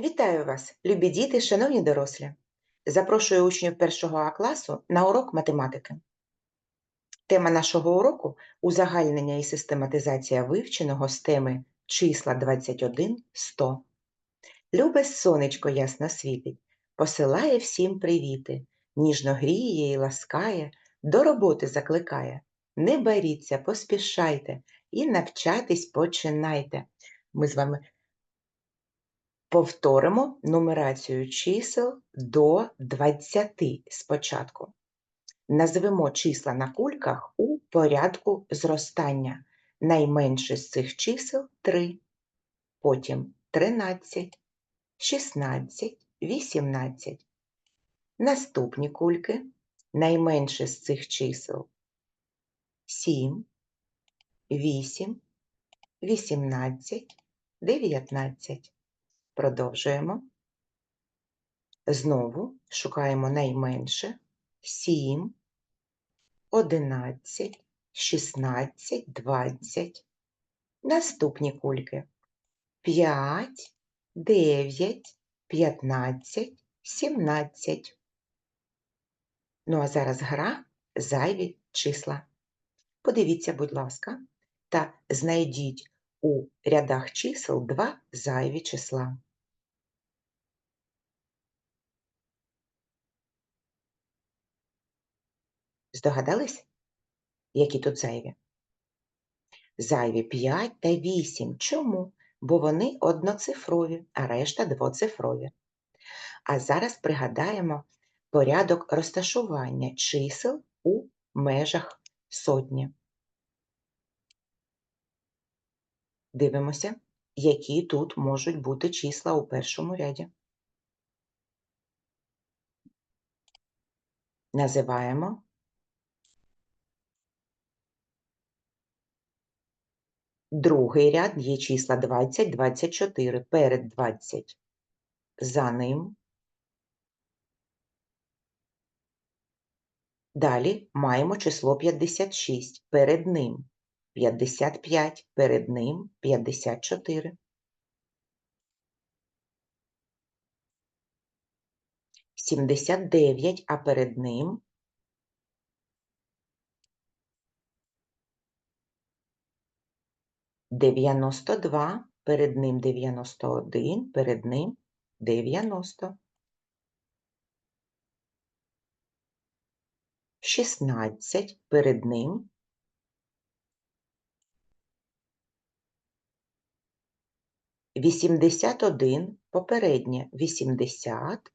Вітаю вас, любі діти, шановні дорослі! Запрошую учнів першого А класу на урок математики. Тема нашого уроку узагальнення і систематизація вивченого з теми числа 21 100. Любе сонечко ясно світить, посилає всім привіти, ніжно гріє і ласкає, до роботи закликає. Не боріться, поспішайте і навчатись починайте. Ми з вами Повторимо нумерацію чисел до 20 спочатку. Назвемо числа на кульках у порядку зростання. Найменше з цих чисел 3, потім 13, 16, 18. Наступні кульки найменше з цих чисел 7, 8, 18, 19. Продовжуємо. Знову шукаємо найменше 7, 11, 16, 20. Наступні кульки 5, 9, 15, 17. Ну, а зараз гра зайві числа. Подивіться, будь ласка, та знайдіть у рядах чисел два зайві числа. Здогадались, які тут зайві? Зайві 5 та 8. Чому? Бо вони одноцифрові, а решта двоцифрові. А зараз пригадаємо порядок розташування чисел у межах сотні. Дивимося, які тут можуть бути числа у першому ряді. Називаємо Другий ряд є числа 20, 24 перед 20. За ним. Далі маємо число 56 перед ним. 55 перед ним 54. Сімдесят дев'ять, а перед ним дев'яносто два, перед ним дев'яносто один, перед ним дев'яносто. Шістнадцять, перед ним 81, попереднє 80,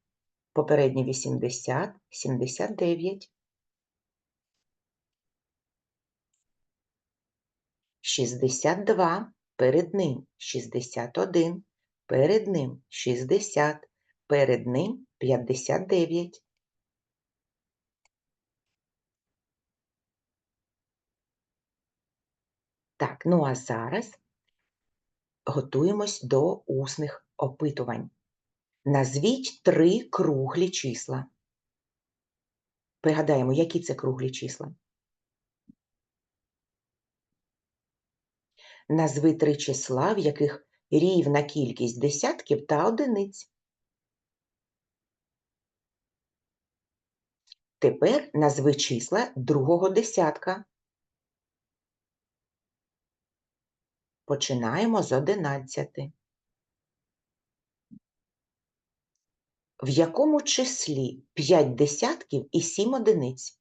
попереднє 80, 79. 62, перед ним 61, перед ним 60, перед ним 59. Так, ну а зараз готуємось до усних опитувань. Назвіть три круглі числа. Пригадаємо, які це круглі числа. Назви три числа, в яких рівна кількість десятків та одиниць. Тепер назви числа другого десятка. Починаємо з одинадцяти. В якому числі 5 десятків і 7 одиниць?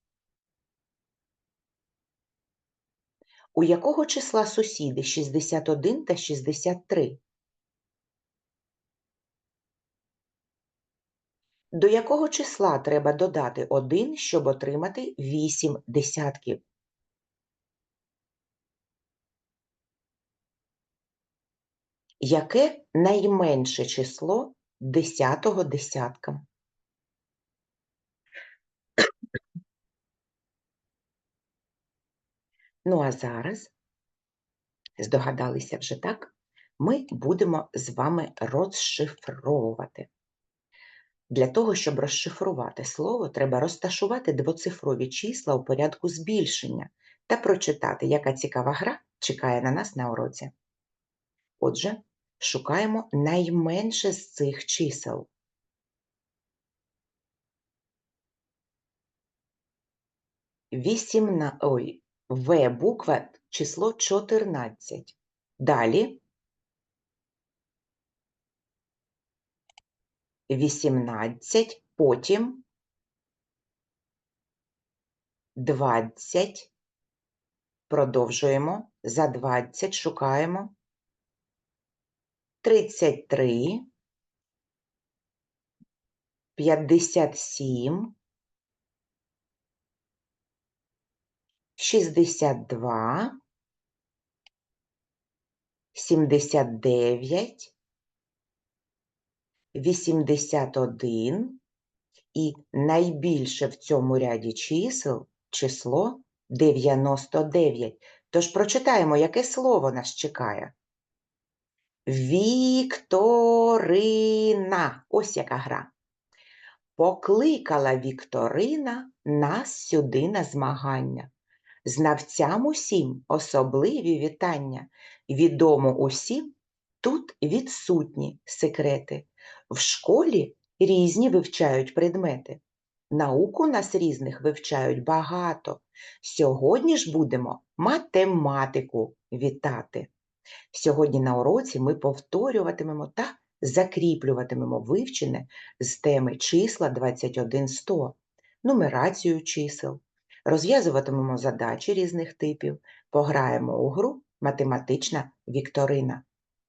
У якого числа сусіди 61 та 63? До якого числа треба додати 1, щоб отримати 8 десятків? Яке найменше число десятого десятка? Ну, а зараз, здогадалися вже так, ми будемо з вами розшифровувати. Для того, щоб розшифрувати слово, треба розташувати двоцифрові числа у порядку збільшення та прочитати, яка цікава гра чекає на нас на уроці. Отже, Шукаємо найменше з цих чисел. Вісімна... Ой, В буква число 14. Далі 18, потім 20. Продовжуємо. За 20 шукаємо. 33, 57, 62, 79, 81 і найбільше в цьому ряді чисел число 99. Тож прочитаємо, яке слово нас чекає. Вікторина. Ось яка гра. Покликала Вікторина нас сюди на змагання. Знавцям усім особливі вітання. Відомо усім тут відсутні секрети. В школі різні вивчають предмети. Науку нас різних вивчають багато. Сьогодні ж будемо математику вітати. Сьогодні на уроці ми повторюватимемо та закріплюватимемо вивчене з теми числа 21100, нумерацію чисел, розв'язуватимемо задачі різних типів, пограємо у гру математична вікторина,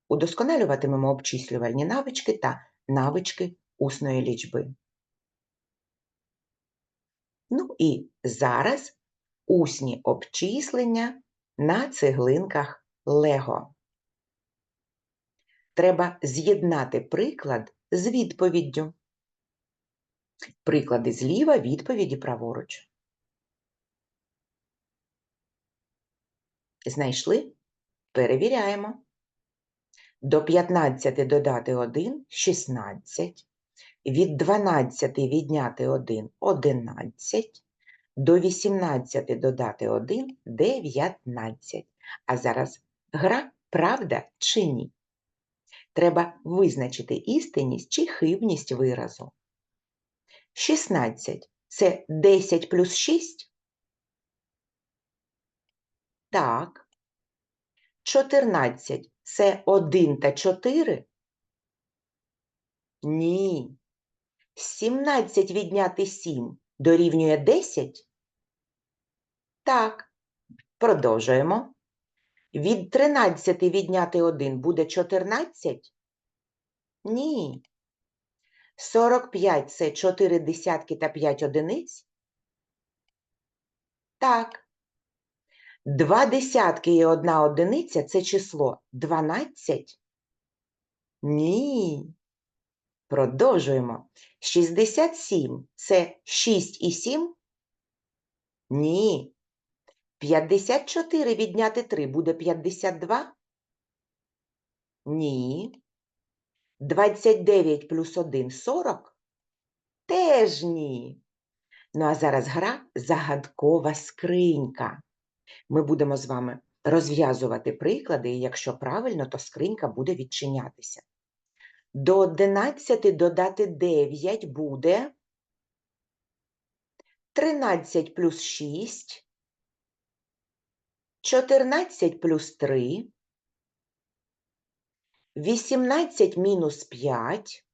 удосконалюватимемо обчислювальні навички та навички усної лічби. Ну і зараз усні обчислення на цеглинках Лего. Треба з'єднати приклад з відповіддю. Приклади зліва, відповіді праворуч. Знайшли? Перевіряємо. До 15 додати 1 – 16. Від 12 відняти 1 – 11. До 18 додати 1 – 19. А зараз гра правда чи ні? Треба визначити істинність чи хибність виразу. 16 – це 10 плюс 6? Так. 14 – це 1 та 4? Ні. 17 відняти 7 дорівнює 10? Так. Продовжуємо. Від 13 відняти 1 буде 14? Ні. 45 – це 4 десятки та 5 одиниць? Так. Два десятки і одна одиниця – це число 12? Ні. Продовжуємо. 67 – це 6 і 7? Ні. 54 відняти 3 буде 52? Ні. 29 плюс 1 – 40? Теж ні. Ну а зараз гра «Загадкова скринька». Ми будемо з вами розв'язувати приклади, і якщо правильно, то скринька буде відчинятися. До 11 додати 9 буде 13 плюс 6, 14 плюс 3, 18 мінус 5,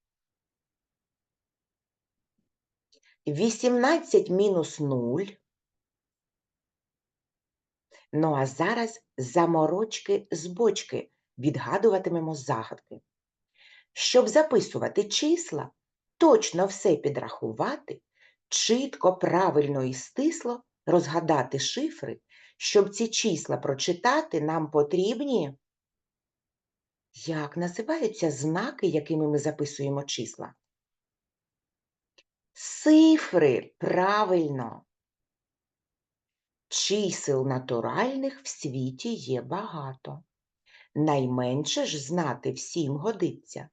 18 мінус 0. Ну а зараз заморочки з бочки відгадуватимемо загадки. Щоб записувати числа, точно все підрахувати, чітко, правильно і стисло розгадати шифри, щоб ці числа прочитати, нам потрібні. Як називаються знаки, якими ми записуємо числа? Цифри, правильно. Чисел натуральних в світі є багато. Найменше ж знати всім годиться.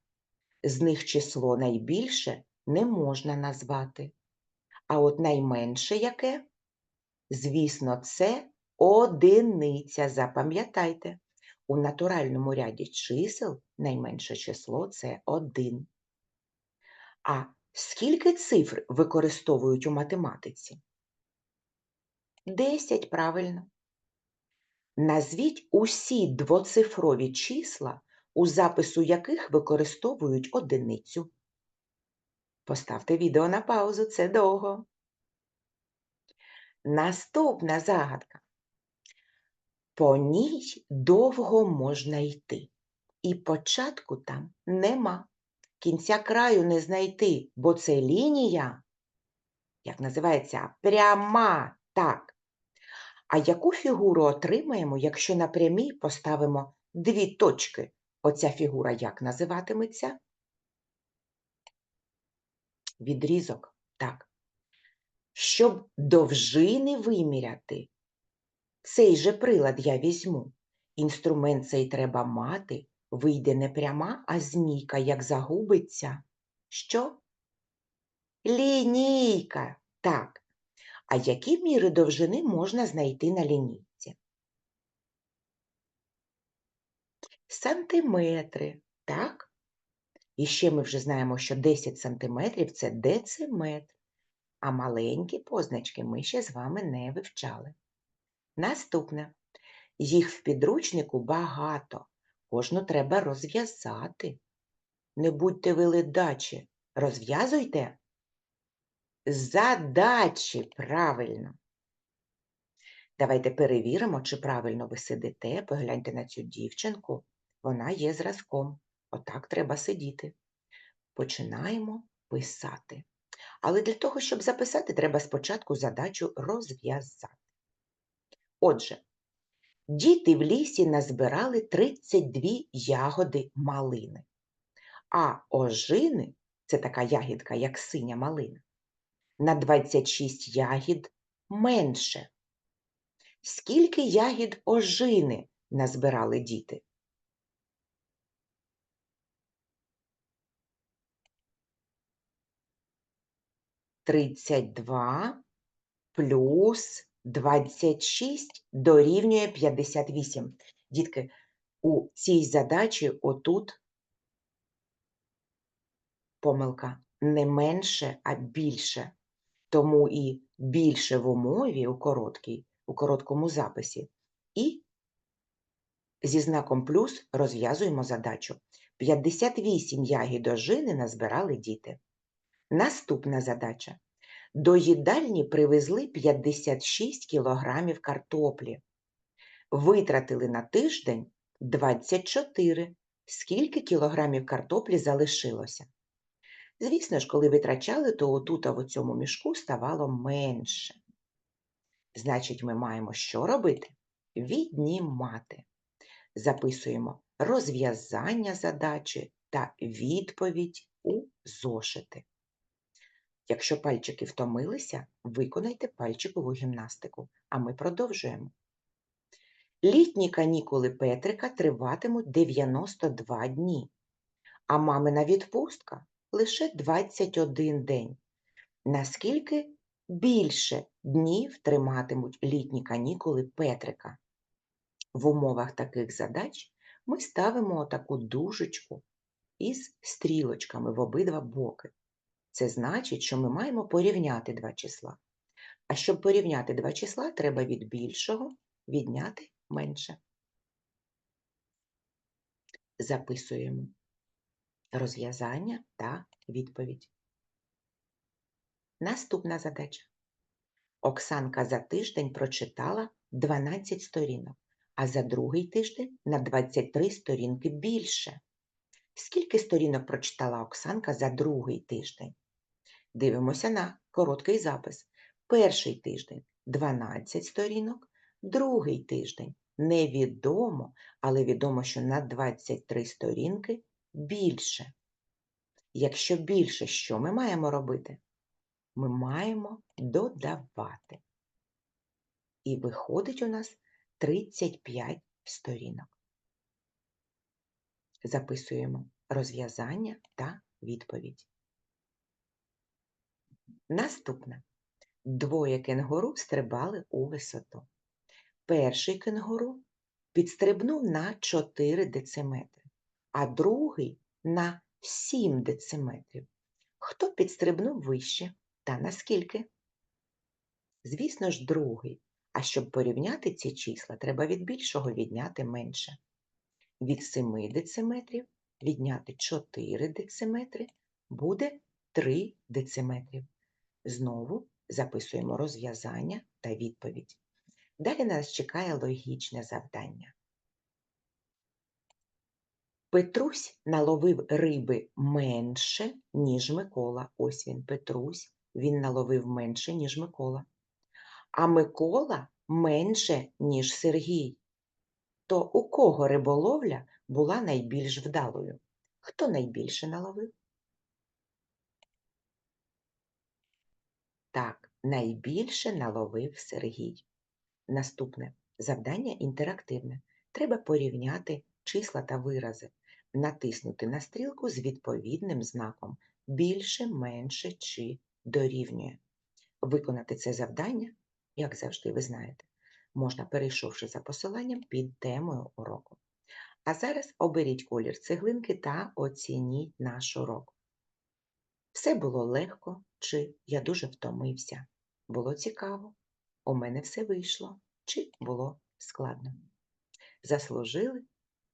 З них число найбільше не можна назвати. А от найменше яке? Звісно, це одиниця. Запам'ятайте, у натуральному ряді чисел найменше число це 1. А скільки цифр використовують у математиці? 10, правильно. Назвіть усі двоцифрові числа, у запису яких використовують одиницю. Поставте відео на паузу, це довго. Наступна загадка. По ній довго можна йти, і початку там нема. Кінця краю не знайти, бо це лінія, як називається, пряма. Так. А яку фігуру отримаємо, якщо на прямій поставимо дві точки? Оця фігура як називатиметься? Відрізок. Так. Щоб довжини виміряти, цей же прилад я візьму. Інструмент цей треба мати, вийде не пряма, а змійка, як загубиться. Що? Лінійка. Так. А які міри довжини можна знайти на лінійці? Сантиметри, так? І ще ми вже знаємо, що 10 сантиметрів – це дециметр, а маленькі позначки ми ще з вами не вивчали. Наступне. Їх в підручнику багато, кожну треба розв'язати. Не будьте ви ледачі, розв'язуйте. Задачі, правильно. Давайте перевіримо, чи правильно ви сидите. Погляньте на цю дівчинку. Вона є зразком. Отак треба сидіти. Починаємо писати. Але для того, щоб записати, треба спочатку задачу розв'язати. Отже, діти в лісі назбирали 32 ягоди малини, а ожини це така ягідка, як синя малина, на 26 ягід менше. Скільки ягід ожини назбирали діти? Тридцять два плюс 26 дорівнює 58. Дітки, у цій задачі отут помилка не менше, а більше. Тому і більше в умові у короткій, у короткому записі. І зі знаком плюс розв'язуємо задачу. 58 ягід ожини назбирали діти. Наступна задача. До їдальні привезли 56 кілограмів картоплі. Витратили на тиждень 24. Скільки кілограмів картоплі залишилося? Звісно ж, коли витрачали, то отут а в цьому мішку ставало менше. Значить, ми маємо що робити? Віднімати. Записуємо розв'язання задачі та відповідь у зошити. Якщо пальчики втомилися, виконайте пальчикову гімнастику, а ми продовжуємо. Літні канікули Петрика триватимуть 92 дні, а мамина відпустка лише 21 день. Наскільки більше днів триматимуть літні канікули Петрика? В умовах таких задач ми ставимо таку дужечку із стрілочками в обидва боки. Це значить, що ми маємо порівняти два числа. А щоб порівняти два числа, треба від більшого відняти менше. Записуємо розв'язання та відповідь. Наступна задача. Оксанка за тиждень прочитала 12 сторінок, а за другий тиждень на 23 сторінки більше. Скільки сторінок прочитала Оксанка за другий тиждень? Дивимося на короткий запис. Перший тиждень 12 сторінок, другий тиждень невідомо, але відомо, що на 23 сторінки більше. Якщо більше, що ми маємо робити? Ми маємо додавати. І виходить у нас 35 сторінок. Записуємо розв'язання та відповідь. Наступне. Двоє кенгуру стрибали у висоту. Перший кенгуру підстрибнув на 4 дециметри, а другий на 7 дециметрів. Хто підстрибнув вище та наскільки? Звісно ж, другий. А щоб порівняти ці числа, треба від більшого відняти менше. Від 7 дециметрів відняти 4 дециметри буде 3 дециметрів. Знову записуємо розв'язання та відповідь. Далі нас чекає логічне завдання. Петрусь наловив риби менше, ніж Микола. Ось він, Петрусь, він наловив менше, ніж Микола. А Микола менше, ніж Сергій. То у кого риболовля була найбільш вдалою? Хто найбільше наловив? Так, найбільше наловив Сергій. Наступне завдання інтерактивне. Треба порівняти числа та вирази, натиснути на стрілку з відповідним знаком більше, менше чи дорівнює. Виконати це завдання, як завжди, ви знаєте, можна перейшовши за посиланням під темою уроку. А зараз оберіть колір цеглинки та оцініть наш урок. Все було легко, чи я дуже втомився. Було цікаво, у мене все вийшло, чи було складно. Заслужили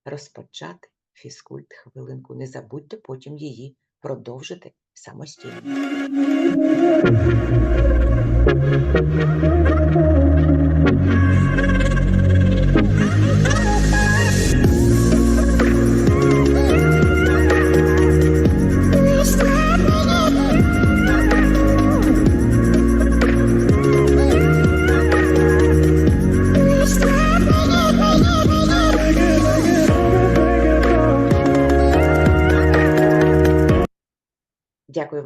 розпочати фізкульт хвилинку. Не забудьте потім її продовжити самостійно.